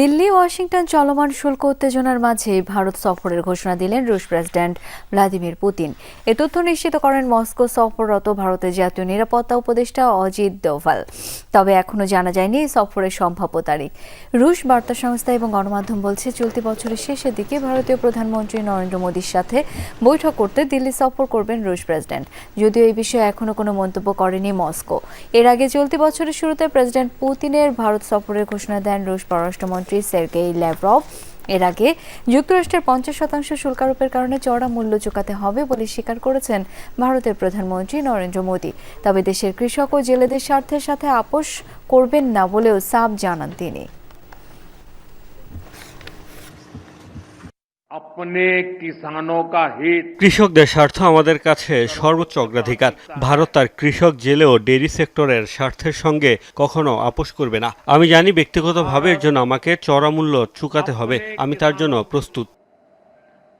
Delhi, Washington চলমান শুল্ক উত্তেজনার মাঝে ভারত সফরের ঘোষণা দিলেন রুশ প্রেসিডেন্ট ভ্লাদিমির পুতিন। এ তথ্য নিশ্চিত করেন মস্কো সফররত ভারতের জাতীয় নিরাপত্তা উপদেষ্টা অজিত দোভাল। তবে এখনও জানা যায়নি এই সফরের সম্ভাব্য তারিখ। রুশ বার্তা সংস্থা এবং গণমাধ্যম বলছে, চলতি বছরের শেষের দিকে ভারতীয় প্রধানমন্ত্রী নরেন্দ্র মোদীর সাথে বৈঠক করতে দিল্লি সফর করবেন রুশ প্রেসিডেন্ট। যদিও এই বিষয়ে এখনও কোনো মন্তব্য করেনি মস্কো। এর আগে চলতি বছরের শুরুতে প্রেসিডেন্ট পুতিনের ভারত সফরের ঘোষণা দেন রুশ পররাষ্ট্রমন্ত্রী সের্গেই ল্যাভরভ। এর আগে যুক্তরাষ্ট্রের পঞ্চাশ শতাংশ শুল্কারোপের কারণে চড়া মূল্য চোকাতে হবে বলে স্বীকার করেছেন ভারতের প্রধানমন্ত্রী নরেন্দ্র মোদী। তবে দেশের কৃষক ও জেলেদের স্বার্থের সাথে আপোষ করবেন না বলেও সাফ জানান তিনি। কৃষকদের স্বার্থ আমাদের কাছে সর্বোচ্চ অগ্রাধিকার। ভারত তার কৃষক জেলেও ডেরি সেক্টরের স্বার্থের সঙ্গে কখনো আপোষ করবে না। আমি জানি ব্যক্তিগতভাবে এর জন্য আমাকে চড়া মূল্য চুকাতে হবে। আমি তার জন্য প্রস্তুত।